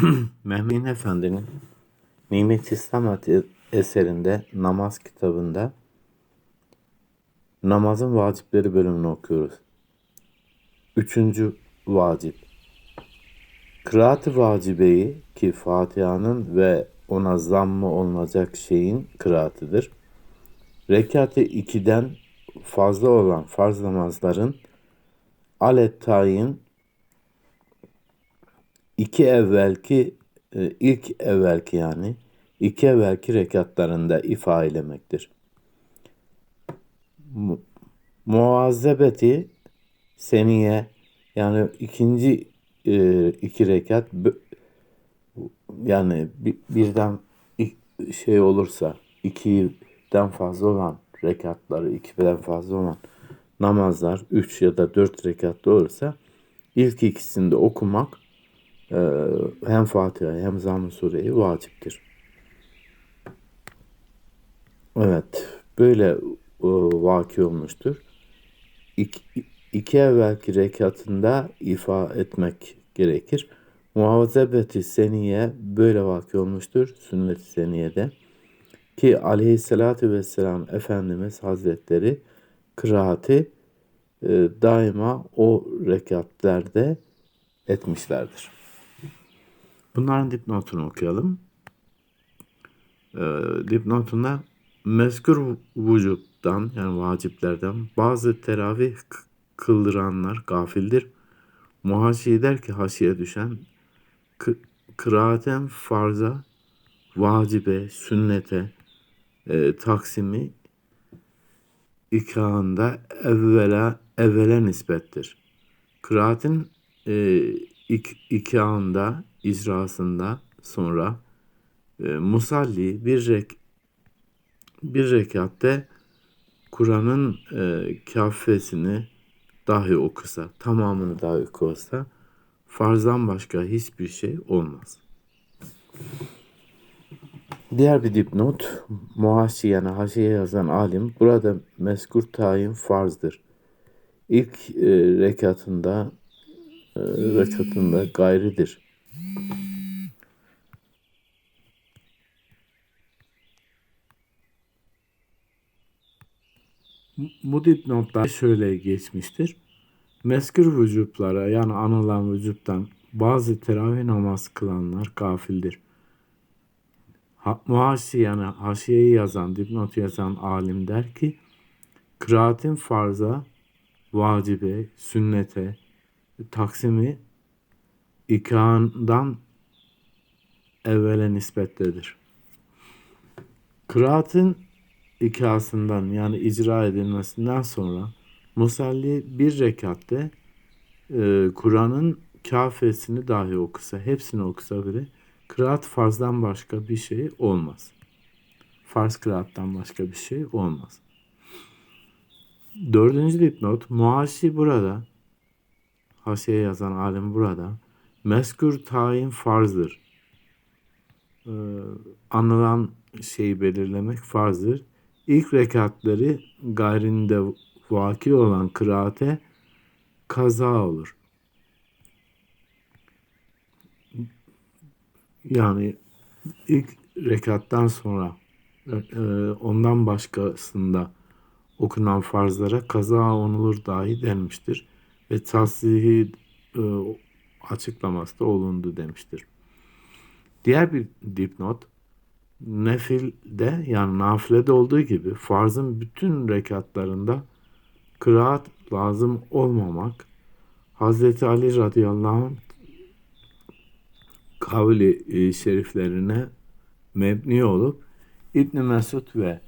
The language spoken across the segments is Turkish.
Mehmet Efendi'nin Nimet İslam eserinde namaz kitabında namazın vacipleri bölümünü okuyoruz. Üçüncü vacip. Kıraat-ı vacibeyi ki Fatiha'nın ve ona zammı olunacak şeyin kıraatıdır. Rekat-ı ikiden fazla olan farz namazların alet tayin iki evvelki e, ilk evvelki yani iki evvelki rekatlarında ifa eylemektir. Mu- Muazzebeti seniye yani ikinci e, iki rekat yani bi- birden şey olursa ikiden fazla olan rekatları ikiden fazla olan namazlar üç ya da dört rekatlı olursa ilk ikisini de okumak hem Fatiha hem Zamm-ı Sure'yi vaciptir. Evet, böyle e, vaki olmuştur. İki, iki evvelki rekatında ifa etmek gerekir. Muhazebeti seniye böyle vaki olmuştur sünnet-i seniyede. Ki aleyhissalatü vesselam Efendimiz Hazretleri kıraati e, daima o rekatlerde etmişlerdir. Bunların dipnotunu okuyalım. Ee, dipnotunda mezkur vücuttan yani vaciplerden bazı teravih kıldıranlar gafildir. Muhaşi der ki haşiye düşen kı- kıraaten farza, vacibe, sünnete, e, taksimi ikahında evvela evvele nispettir. Kıraatin e, ik, ikahında, icrasında sonra e, musalli bir rek bir rekatte Kur'an'ın e, kafesini dahi okusa, tamamını dahi okusa farzdan başka hiçbir şey olmaz. Diğer bir dipnot, muhaşi yani haşiye yazan alim, burada mezkur tayin farzdır. İlk e, rekatında e, rekatında gayridir. Bu dipnotlar şöyle geçmiştir. Meskür vücutlara yani anılan vücuttan bazı teravih namaz kılanlar gafildir. Ha, muhaşi yani haşiyeyi yazan, dipnotu yazan alim der ki, kıraatin farza, vacibe, sünnete, taksimi ikandan evvele nispettedir. Kıraatın ikasından yani icra edilmesinden sonra musalli bir rekatte e, Kur'an'ın kafesini dahi okusa, hepsini okusa bile kıraat farzdan başka bir şey olmaz. Farz kıraattan başka bir şey olmaz. Dördüncü dipnot, muaşi burada, haşiye yazan alim burada, meskür tayin farzdır. Ee, anılan şeyi belirlemek farzdır. İlk rekatları gayrinde vaki olan kıraate kaza olur. Yani ilk rekattan sonra e, ondan başkasında okunan farzlara kaza onulur dahi denmiştir. Ve tasdihi e, açıklaması da olundu demiştir. Diğer bir dipnot nefilde yani nafilede olduğu gibi farzın bütün rekatlarında kıraat lazım olmamak Hazreti Ali radıyallahu anh kavli e, şeriflerine mebni olup İbn Mesud ve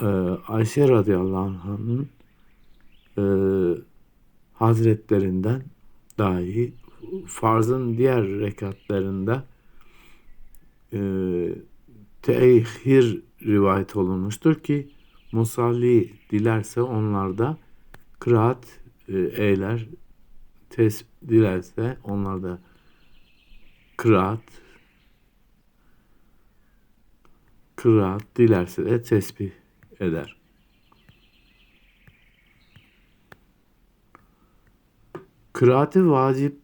e, Ayşe radıyallahu anh'ın e, hazretlerinden dahi farzın diğer rekatlarında e, tehir rivayet olunmuştur ki musalli dilerse onlarda kıraat e, eyler tes dilerse onlarda kıraat kıraat dilerse de tesbih eder. Kıraati vacip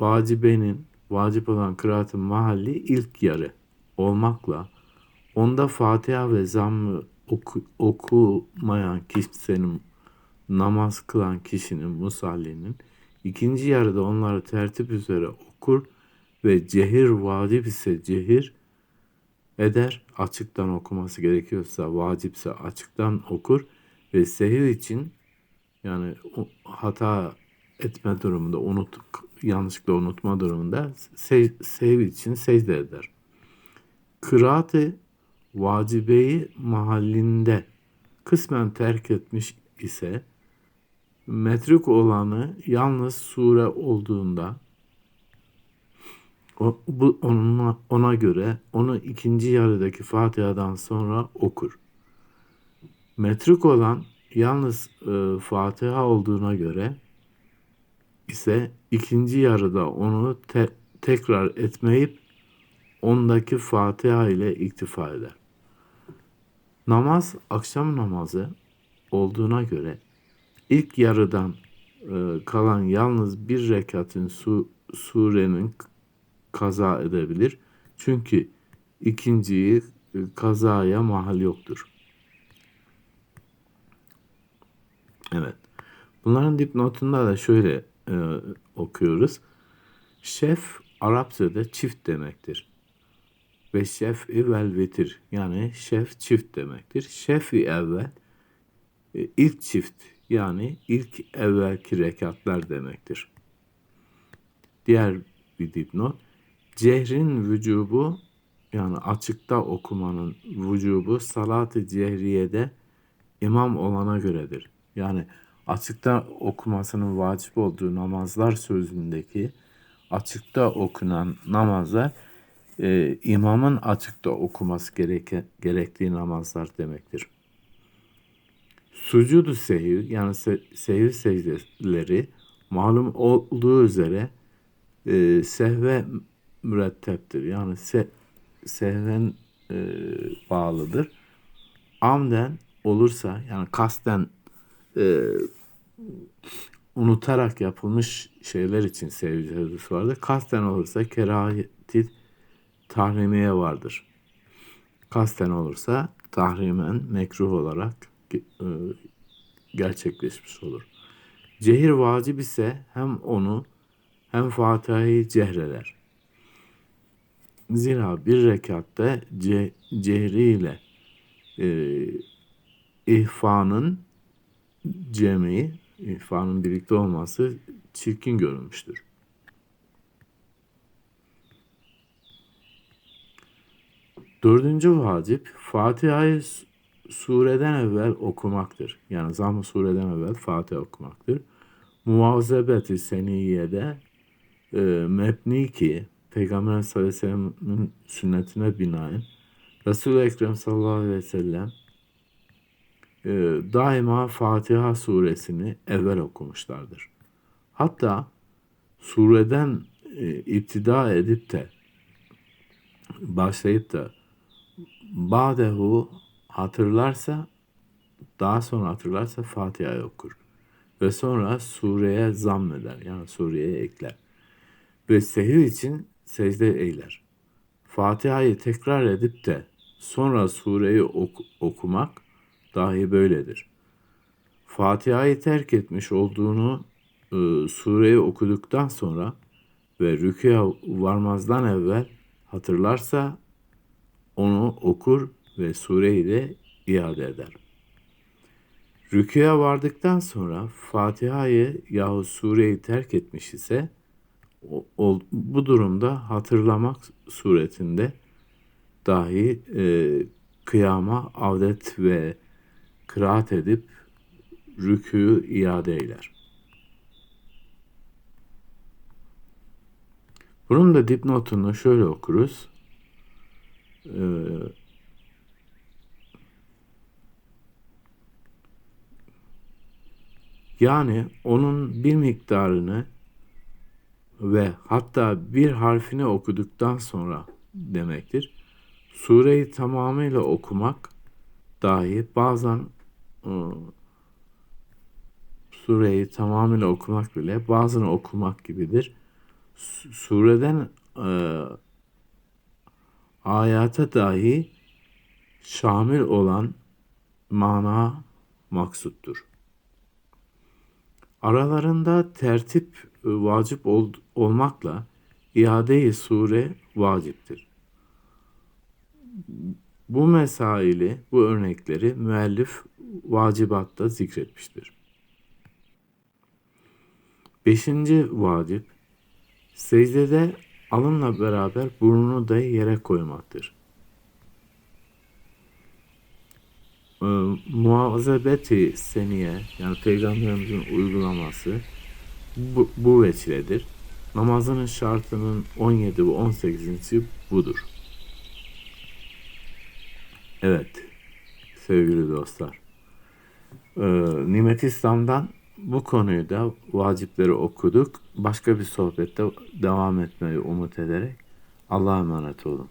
vacibenin vacip olan kıraatın mahalli ilk yarı olmakla onda Fatiha ve zammı oku, okumayan kimsenin namaz kılan kişinin musallinin ikinci yarıda onları tertip üzere okur ve cehir vacip ise cehir eder. Açıktan okuması gerekiyorsa vacipse açıktan okur ve sehiv için yani hata etme durumunda unut yanlışlıkla unutma durumunda sev, sev için secde eder. Kıraatı vacibeyi mahallinde kısmen terk etmiş ise metrik olanı yalnız sure olduğunda o, bu onunla, ona göre onu ikinci yarıdaki Fatiha'dan sonra okur. Metrik olan yalnız e, Fatiha olduğuna göre ise ikinci yarıda onu te- tekrar etmeyip ondaki Fatiha ile iktifa eder. Namaz akşam namazı olduğuna göre ilk yarıdan e, kalan yalnız bir rekatın su, surenin kaza edebilir. Çünkü ikinciyi e, kazaya mahal yoktur. Evet. Bunların dipnotunda da şöyle e, okuyoruz. Şef Arapçada çift demektir. Ve şef vel yani şef çift demektir. Şefi evvel e, ilk çift yani ilk evvelki rekatlar demektir. Diğer bir dipnot. Cehrin vücubu yani açıkta okumanın vücubu salat-ı cehriyede imam olana göredir. Yani açıkta okumasının vacip olduğu namazlar sözündeki açıkta okunan namazlar e, imamın açıkta okuması gereke, gerektiği namazlar demektir. Sucudu sehiv yani se, sehiv secdeleri malum olduğu üzere e, sehve müretteptir. Yani se, sehven e, bağlıdır. Amden olursa yani kasten e, unutarak yapılmış şeyler için sevgi vardır. Kasten olursa kerahiyeti tahrimiye vardır. Kasten olursa tahrimen mekruh olarak e, gerçekleşmiş olur. Cehir vacip ise hem onu hem Fatiha'yı cehreder. Zira bir rekatta ce, cehriyle e, ihfanın cemi, ihfanın birlikte olması çirkin görülmüştür. Dördüncü vacip Fatiha'yı sureden evvel okumaktır. Yani zamm sureden evvel Fatiha okumaktır. Muvazebeti seniyede e, mebni ki Peygamber sallallahu aleyhi ve sellem'in sünnetine binaen Resul-i Ekrem sallallahu aleyhi ve sellem e, daima Fatiha suresini evvel okumuşlardır. Hatta sureden e, iptida edip de başlayıp da Badehu hatırlarsa daha sonra hatırlarsa Fatiha'yı okur. Ve sonra sureye zammeder. Yani sureye ekler. Ve sehiv için secde eyler. Fatiha'yı tekrar edip de sonra sureyi ok- okumak dahi böyledir. Fatiha'yı terk etmiş olduğunu e, sureyi okuduktan sonra ve rüküye varmazdan evvel hatırlarsa onu okur ve sureyi de iade eder. Rüküye vardıktan sonra Fatiha'yı yahut sureyi terk etmiş ise o, bu durumda hatırlamak suretinde dahi e, kıyama avdet ve kıraat edip rükû iade eyler. Bunun da dipnotunu şöyle okuruz. Ee, yani onun bir miktarını ve hatta bir harfini okuduktan sonra demektir. Sureyi tamamıyla okumak dahi bazen sureyi tamamıyla okumak bile bazen okumak gibidir. su- sureden e, ayata dahi şamil olan mana maksuttur. Aralarında tertip e, vacip ol- olmakla iade-i sure vaciptir. Bu mesaili, bu örnekleri müellif vacibatta zikretmiştir. Beşinci vacip, secdede alınla beraber burnunu da yere koymaktır. Ee, muazebeti seniye yani peygamberimizin uygulaması bu, bu vesiledir. Namazının şartının 17 ve 18. budur. Evet sevgili dostlar. Ee, Nimet İslam'dan bu konuyu da vacipleri okuduk. Başka bir sohbette devam etmeyi umut ederek Allah'a emanet olun.